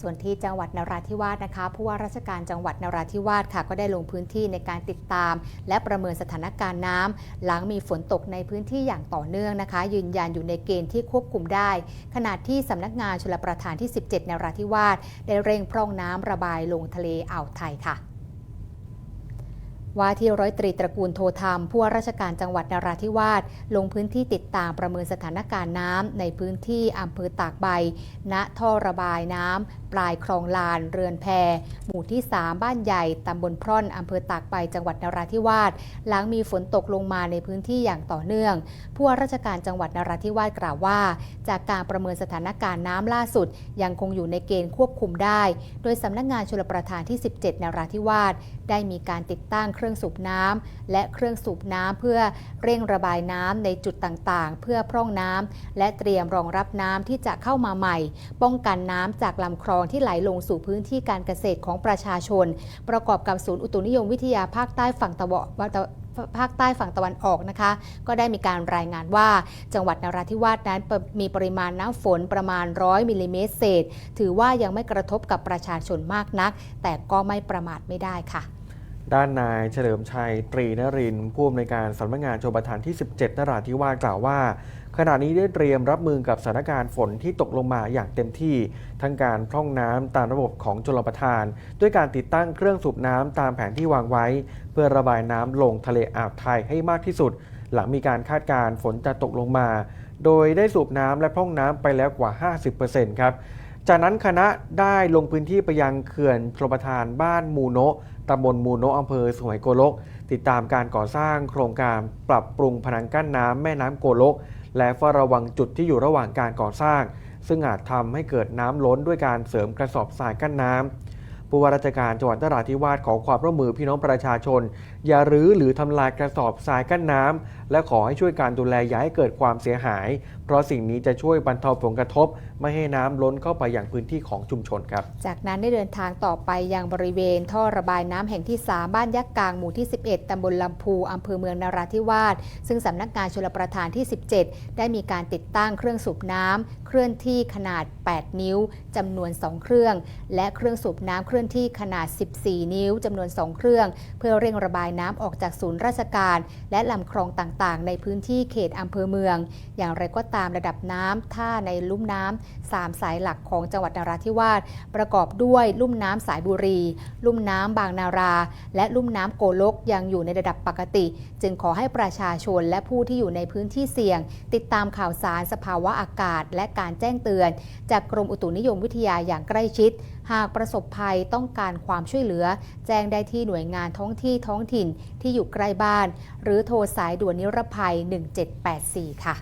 ส่วนที่จังหวัดนราธิวาสนะคะผู้ว่าราชการจังหวัดนราธิวาสค่ะ ก็ได้ลงพื้นที่ในการติดตาม และประเมินสถานการณ์น้ำหลังมีฝนตกในพื้นที่อย่างต่อเนื่องนะคะ ยืนยันอยู่ในเกณฑ์ที่ควบคุมได้ ขณะที่สำนักงานชลประทานที่ 17 นราธิวาสได้เร่งพร่องน้ำระบายลงทะเลอ่าวไทยค่ะ ว่าที่ร้อยตรีตระกูลโทธรรมผู้ว่าราชการจังหวัดนราธิวาสลงพื้นที่ติดตามประเมินสถานการณ์น้ำในพื้นที่อำเภอตากใบ ณท่อระบายน้ำปลายคลองลาน เรือนแพ หมู่ที่ 3 บ้านใหญ่ตำบลพร่อนอำเภอตากใบจังหวัดนราธิวาสหลังมีฝนตกลงมาในพื้นที่อย่างต่อเนื่อง ผู้ว่าราชการจังหวัดนราธิวาสกล่าวว่า จากการประเมินสถานการณ์น้ำล่าสุด ยังคงอยู่ในเกณฑ์ควบคุมได้ โดยสำนักงานชลประทานที่ 17นราธิวาสได้มีการติดตั้งเครื่องสูบน้ำและเครื่องสูบน้ำเพื่อเร่งระบายน้ำในจุดต่างๆ เพื่อพร่องน้ำและเตรียมรองรับน้ำที่จะเข้ามาใหม่ ป้องกันน้ำจากลำคลองที่ไหลลงสู่พื้นที่การเกษตรของประชาชน ประกอบกับศูนย์อุตุนิยมวิทยาภาคใต้ฝั่งตะวันภาคใต้ฝั่งตะวันออกนะคะ ก็ได้มีการรายงานว่า จังหวัดนราธิวาสนั้นมีปริมาณน้ำฝนประมาณ 100มิลลิเมตรเศษ ถือว่ายังไม่กระทบกับประชาชนมากนัก แต่ก็ไม่ประมาทไม่ได้ค่ะ ด้านนายเฉลิมชัยตรีนรินผู้อำนวยการสำนักงานชลประทานที่ 17 นราธิวาสกล่าวว่า ขณะนี้ได้เตรียมรับมือกับสถานการณ์ฝนที่ตกลงมาอย่างเต็มที่ ทั้งการพร่องน้ำตามระบบของชลประทาน ด้วยการติดตั้งเครื่องสูบน้ำตามแผนที่วางไว้ เพื่อระบายน้ำลงทะเลอ่าวไทยให้มากที่สุด หลังมีการคาดการณ์ฝนจะตกลงมา โดยได้สูบน้ำและพร่องน้ำไปแล้วกว่า 50%ครับจากนั้นคณะได้ลงพื้นที่ไปยังเขื่อนชลประทานบ้านมูโนะ ตำบลมูโนะอำเภอสุไหงโกลก ติดตามการก่อสร้างโครงการปรับปรุงผนังกั้นน้ำแม่น้ำโกลก และเฝ้าระวังจุดที่อยู่ระหว่างการก่อสร้าง ซึ่งอาจทำให้เกิดน้ำล้นด้วยการเสริมกระสอบทรายกั้นน้ำ ผู้ว่าราชการจังหวัดนราธิวาสขอความร่วมมือพี่น้องประชาชน อย่ารื้อหรือทำลายกระสอบทรายกั้นน้ำและขอให้ช่วยการดูแลอย่าให้เกิดความเสียหาย เพราะสิ่งนี้จะช่วยบรรเทาผลกระทบ ไม่ให้น้ำล้นเข้าไปอย่างพื้นที่ของชุมชนครับ จากนั้นได้เดินทางต่อไปยังบริเวณ ท่อระบายน้ำแห่งที่ 3 บ้านยักษ์กลางหมู่ที่ 11ตำบลลำพูอำเภอเมืองนราธิวาสซึ่งสำนักงานชลประทานที่ 17 ได้มีการติดตั้งเครื่องสูบน้ำเคลื่อนที่ขนาด 8 นิ้วจำนวน 2 เครื่อง และเครื่องสูบน้ำเคลื่อนที่ขนาด 14 นิ้วจำนวน 2 เครื่อง เพื่อเร่งระบายน้ำออกจากศูนย์ราชการ และลำคลองต่างๆ ในพื้นที่เขตอำเภอเมือง อย่างไรก็ตามระดับน้ำท่าในลุ่มน้ำสามสายหลักของจังหวัดนราธิวาสประกอบด้วยลุ่มน้ำสายบุรี ลุ่มน้ำบางนารา และลุ่มน้ำโกลกยังอยู่ในระดับปกติ จึงขอให้ประชาชนและผู้ที่อยู่ในพื้นที่เสี่ยง ติดตามข่าวสารสภาวะอากาศ และการแจ้งเตือน จากกรมอุตุนิยมวิทยาอย่างใกล้ชิด หากประสบภัยต้องการความช่วยเหลือ แจ้งได้ที่หน่วยงานท้องที่ท้องถิ่นที่อยู่ใกล้บ้าน หรือโทรสายด่วนนิรภัย 1784 ค่ะ